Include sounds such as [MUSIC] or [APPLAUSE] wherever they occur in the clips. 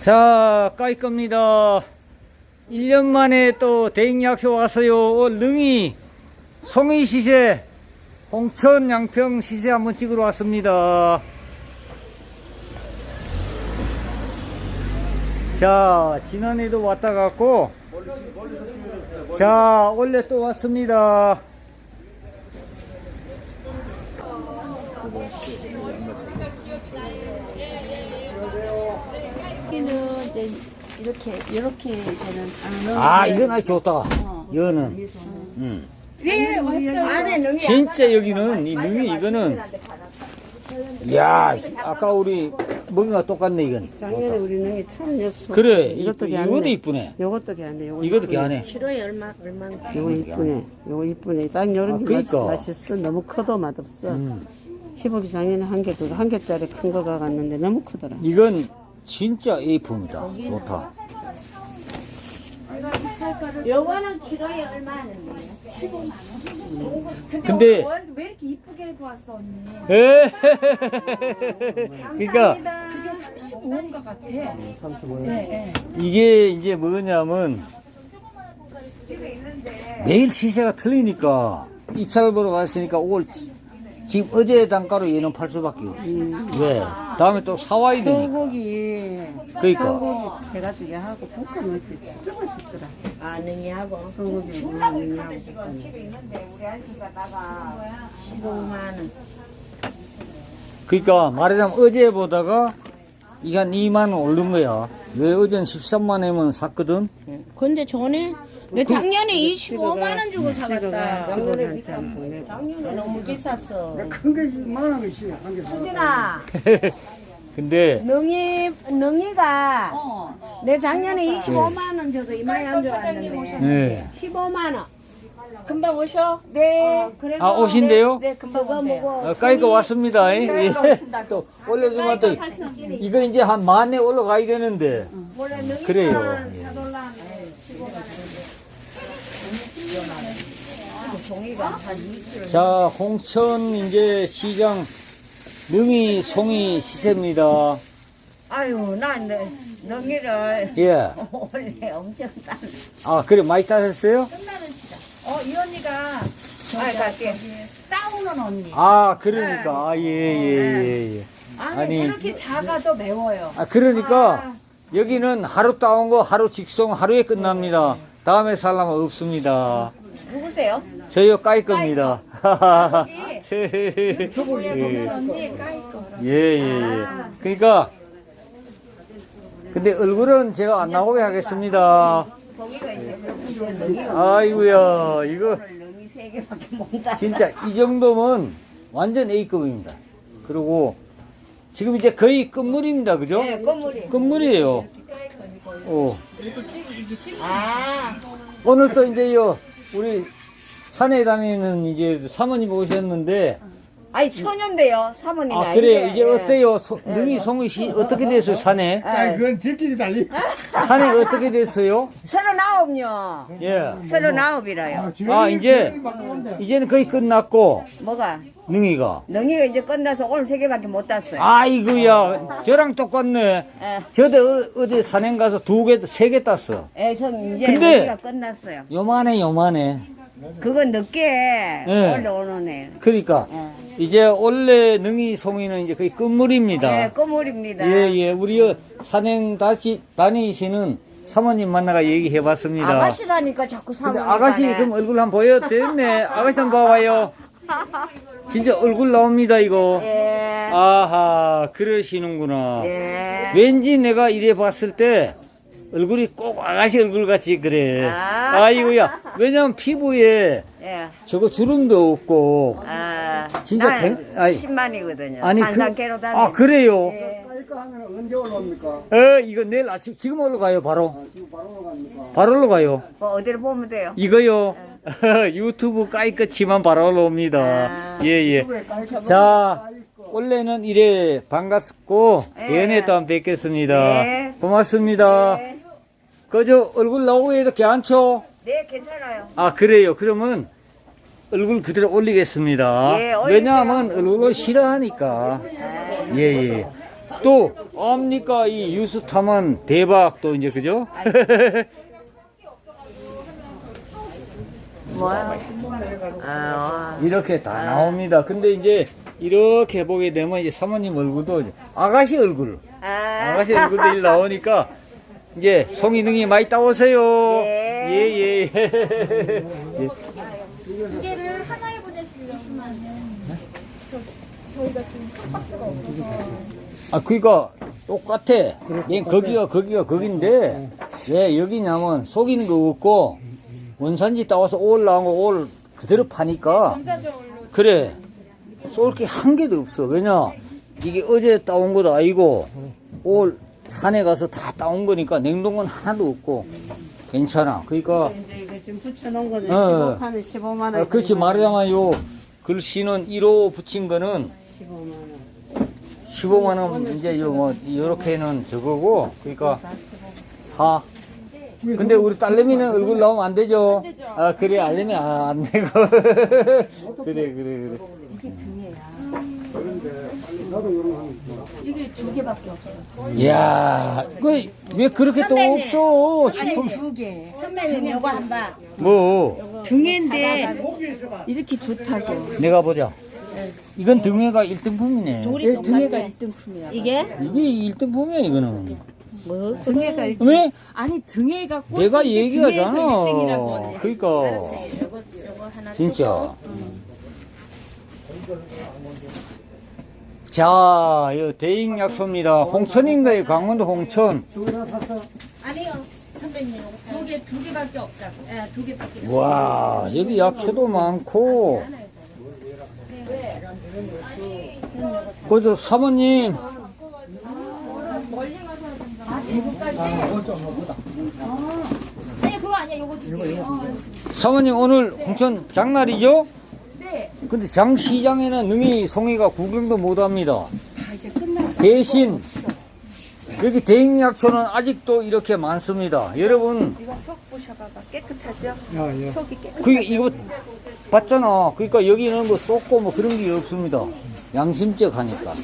자, 까이 겁니다. 1년 만에 또 대행 약속 왔어요. 어, 능이 송이 시세, 홍천 양평 시세 한번 찍으러 왔습니다. 자, 지난해도 왔다 갔고, 자, 원래 또 왔습니다. 여기는 이제 이렇게 이렇게 되는 아, 이건 아주 좋다. 이거는. 음. 네 왔어요. 진짜 여기는 이 능이 이거는 야 아까 우리 먹이가 똑같네 이건 작년에 우리는 참 였어. 그래 이것도 이, 개안네. 이것도 이쁘네 요것도 개안네. 이것도 이쁘네. 개하네 키로에 얼마 얼마? 요거 이쁘네. 요거 이쁘네. 딱 요런 아, 게 그니까. 맛, 맛있어. 너무 커도 맛없어. 음. 15기 작년에 한 개, 그거 한 개짜리 큰 거가 갔는데 너무 크더라. 이건 진짜 A품이다 좋다 요거는 키로에 얼마 하는데? 근데 왜 이렇게 이쁘게 입고 왔어 언니? 에 [LAUGHS] 그러니까 그게 35인 것 같아. 35인. 네, 네. 이게 이제 뭐냐면 매일 시세가 틀리니까 입찰 보러 갔으니까 올 지금 어제 단가로 얘는 팔 수밖에 없어 왜 다음에 또 사와야 되니까 소고기, 그러니까 소고기 해가지고 하고 볶으면 진짜 맛있더라. 아 능이하고 소고기 무늬하고 볶으면. 있는데 우리 아저씨가 나가 15만 원. 그러니까 말하자면 어제 보다가 이게 한 2만 원 오른 거야. 왜 어제는 13만 원이면 샀거든? 근데 전에 내 작년에 25만 원 주고 사갔다. 양고기한테 한 번. 작년에 너무 비쌌어. 큰 것이 만원 원씩 한 개. 사. 수진아, [LAUGHS] 근데 능이 능이가 어. 내 작년에 25만 원 줘도 이마에 안 오셨는데. 네. 15만 원. 금방 오셔? 네. 그래서 아 오신대요? 네, 금방 저거 오세요. 먹어. 어, 까이거 왔습니다. 예. 또 올려주면 또 이거 이제 한 만에 올라가야 되는데 원래 능이만 그래요. 예. 사돌라면 15만 원. 종이가 한 2kg. 자 홍천 이제 시장 능이 송이 시세입니다. 아유, 난 능- 능이를 예. [LAUGHS] 원래 엄청 딴. 아 그래 많이 따셨어요? 끝나는 시장. 어, 이 언니가 저기, 아, 갈게. 싸우는 언니. 아 그러니까 아 예 예 예 예, 예. 아니, 아니. 이렇게 작아도 매워요. 아 그러니까 여기는 하루 따온 거 하루 직송 하루에 끝납니다. 다음에 살라면 없습니다. 누구세요? 저요 까이 겁니다. 유튜브에 보면 언니 까이거. 예예 예. 그러니까 근데 얼굴은 제가 안 나오게 하겠습니다. 아이고야 이거 능이 세 개밖에 못 땄. 진짜 이 정도면 완전 A급입니다. 그리고 지금 이제 거의 끝물입니다, 그죠? 네, 건물이. 끝물이에요. 어. 아, 오늘 또 이제 요 우리 산에 다니는 이제 사모님 오셨는데 아니 천연데요, 사모님. 아 그래요 이제 어때요 소, 능이 송이 씨 어떻게 됐어요 산에 [LAUGHS] 아, 그건 지끼리 달리. [LAUGHS] 산에 어떻게 됐어요 서른아홉요. 예. 서른아홉이라요. 아, 이제- 이제는 거의 끝났고 뭐가? 능이가 능이가 이제 끝나서 오늘 세 개밖에 못 땄어요. 아이고야 저랑 똑같네 예, 저도 어, 어제 산행 가서 두개세개 땄어 애성 이제 근데- 능이가 끝났어요. 요만해 요만해 그건 늦게 네. 원래 오는 애. 그러니까 예. 이제 원래 능이 송이는 이제 거의 끝물입니다 네, 꼬물입니다. 예, 예. 우리 여 산행 다시 다니시는 사모님 만나가 얘기해 봤습니다. 아가씨라니까 자꾸 근데 사모님. 아가씨. 그럼 얼굴 한번 보여? 됐네. [LAUGHS] 아가씨 한번 봐봐요. 진짜 얼굴 나옵니다, 이거. 예. 아하, 그러시는구나. 예. 왠지 내가 이래 봤을 때 얼굴이 꼭 아가씨 얼굴 같이 그래. 아. 아이고야. 왜냐면 피부에 예. 저거 주름도 없고. 아, 진짜 난 댕- 아이. 10만이거든요. 아니, 그, 산산깨로 다니. 아, 그래요? 예. 이거 하면 언제 올라옵니까? 어, 이거 내일 아침, 지금 올라가요, 바로. 지금 바로 올라갑니까? 바로 올라가요. 뭐 어디를 보면 돼요? 이거요. [LAUGHS] 유튜브 까이 끝이만 바로 올라옵니다. 아. 예, 예. 자, 원래는 이래 반갑고, 예. 연애 또 한번 뵙겠습니다. 네. 고맙습니다. 네. 그저 얼굴 나오고 해도 괜찮죠? 네, 괜찮아요. 아, 그래요. 그러면 얼굴 그대로 올리겠습니다. 예, 올리세요. 왜냐하면 얼굴을 싫어하니까. 예, 예. 또 압니까 이 유스타만 대박 또 이제 그죠? 뭐야? 아, [LAUGHS] 이렇게 다 나옵니다. 근데 이제 이렇게 보게 되면 이제 사모님 얼굴도 이제 아가씨 얼굴, 아, 아가씨 얼굴도 일 나오니까 이제 송이 능이 많이 따오세요. 예. 예, 예. [LAUGHS] 예. 두 개를 하나에 보내시려면은 저, 저희가 지금 큰 박스가 없어서. 아, 그니까 똑같아. 얘 거기가 거기가 거긴데 왜 여기냐면 속이는 거 없고 원산지 따와서 올 나온 거올 그대로 파니까 전자저울로 그래. 쏠 게 한 개도 없어. 왜냐? 이게 어제 따온 것도 아니고 올 산에 가서 다 따온 거니까 냉동은 하나도 없고 괜찮아. 그러니까 이제 이거 지금 붙여놓은 거는 어. 15판에 15만 원. 아, 그렇지 말하자면 요 글씨는 1호 붙인 거는 15만 원. 15만 원 이제 요뭐 요렇게는 저거고 그러니까 4 근데 우리 딸내미는 얼굴 나오면 안 되죠? 되죠. 아 그래 알림이 아, 안 되고 [LAUGHS] 그래 그래 그래 나도 이런 거 하는 거. 이게 두 개밖에 없어. 이야 그 왜 그렇게 또 선배님. 없어 식품 두 개. 선배님 요거 한 번. 뭐 등인데 이렇게 좋다고. 내가 보자 이건 등회가 1등품이네 예, 등에가 1등품이야. 이게? 이게 1등품이야 이거는 뭐? 등에가 1등. 왜? 아니 등에가 꽃. 내가 얘기하잖아 그러니까 요거 요거 하나. 진짜. 자, 이 대잉 약소입니다. 홍천인가요? 강원도 홍천. 아니요 선배님 두개 두 개밖에 없다고. 예, 두 개밖에. 와, 여기 약초도 많고. 그저 사모님, 아니 그거 아니야 요거. 어, 사모님 오늘 홍천 장날이죠? 네. 근데 장시장에는 능이 송이가 구경도 못 합니다. 다 이제 끝났어. 대신 여기 대잉 약초는 아직도 이렇게 많습니다. 여러분, 이거 속 보셔봐봐. 깨끗하죠? 야, 야. 속이 깨끗. 그 이거 봤잖아. 그러니까 여기는 뭐 쏟고 뭐 그런 게 없습니다. 양심적 하니까.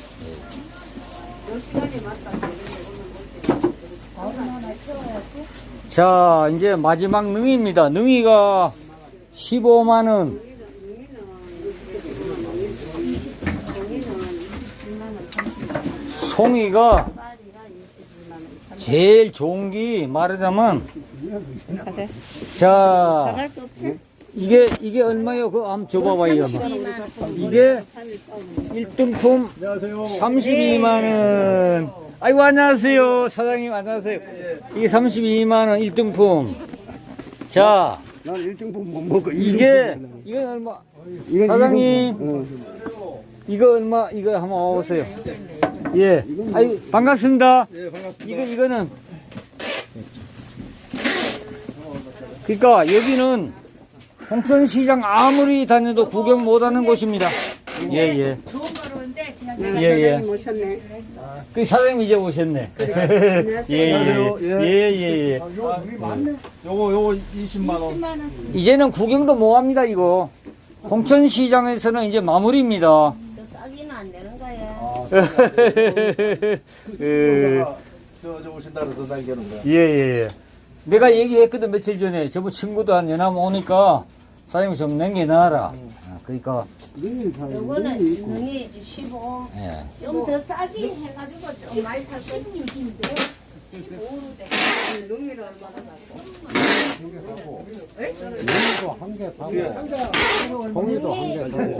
자, 이제 마지막 능이입니다. 능이가 15만 원. 송이가 제일 좋은 게 말하자면 자 이게 이게 얼마요? 그 한번 줘봐봐요. 이게 1등품 안녕하세요. 32만 원. 아이고 안녕하세요 사장님 안녕하세요. 이게 32만 원 1등품. 자 난 1등분 못 먹어. 이게 이건 얼마? 이건 사장님. 이거 얼마? 이거 한번 와보세요. 예. 아이 반갑습니다. 예, 반갑습니다. 이거 이거는 그러니까 여기는 홍천시장 아무리 다녀도 구경 못하는 곳입니다. 예 예. 좋은 거로인데 그냥 네, 예, 사장님 오셨네. 그 사장님 이제 오셨네. [LAUGHS] 안녕하세요. 예 예 예예. 아, 요 물이 많네. 요거 요거 20만 원. 10만 원씩. 이제는 구경도 못 합니다 이거. 홍천시장에서는 이제 마무리입니다. 또 싸기는 안 되는 거야. [LAUGHS] 예. 저저 오신다 그래서 남겨놓은 거야. 예예. 내가 얘기했거든 며칠 전에 저번 친구도 한 연암 오니까 사장님 좀 남겨놔라. 아, 그러니까 능이 다 요거는 능이 있고. 능이 15. 예. 좀 더 싸게 해가지고 좀 많이 살 거야. 16인데. 능이도 한개 사고. 봉이도 한개 사고.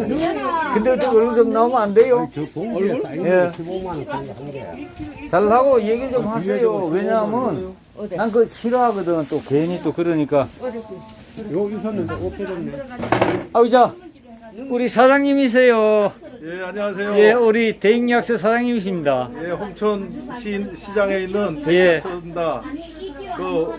근데 또 얼굴 좀 나오면 안 돼요. 저 예. 15만 원 한개 한 개. 잘하고 얘기 좀 하세요. 왜냐하면 난 그거 싫어하거든. 또 괜히 또 그러니까. 여기서는 못 빼졌네. 아우 자 우리 사장님이세요. 예 안녕하세요. 예, 우리 대잉약수 사장님이십니다. 예, 홍천 시, 시장에 있는 예. 백화점입니다. 그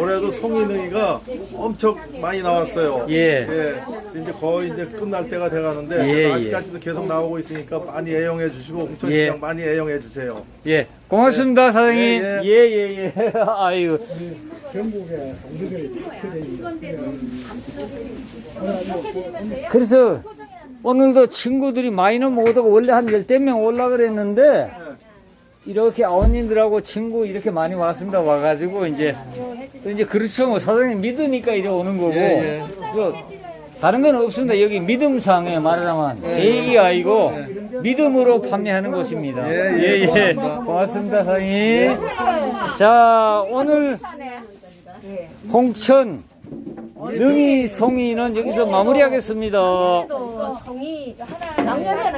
올해도 송이능이가 엄청 많이 나왔어요. 예. 예, 이제 거의 이제 끝날 때가 돼가는데 예, 아직까지도 계속 나오고 있으니까 많이 애용해 주시고 홍천 예. 시장 많이 애용해 주세요. 예, 고맙습니다, 사장님. 예, 예, 예, 예. [LAUGHS] 아이고. 전국에 우리들이 그래서 오늘도 친구들이 많이는 못 오고 원래 한 열댓 명 올라 그랬는데 이렇게 아버님들하고 친구 이렇게 많이 왔습니다. 와가지고 이제 또 이제 그렇죠. 뭐 사장님 믿으니까 이래 오는 거고. 예, 예. 그 다른 건 없습니다. 여기 믿음상에 말하자면 대기 아니고 믿음으로 판매하는 곳입니다. 예, 예. 고맙습니다, 사장님. 자, 오늘 홍천 능이 송이는 여기서 마무리하겠습니다. 송이 작년에는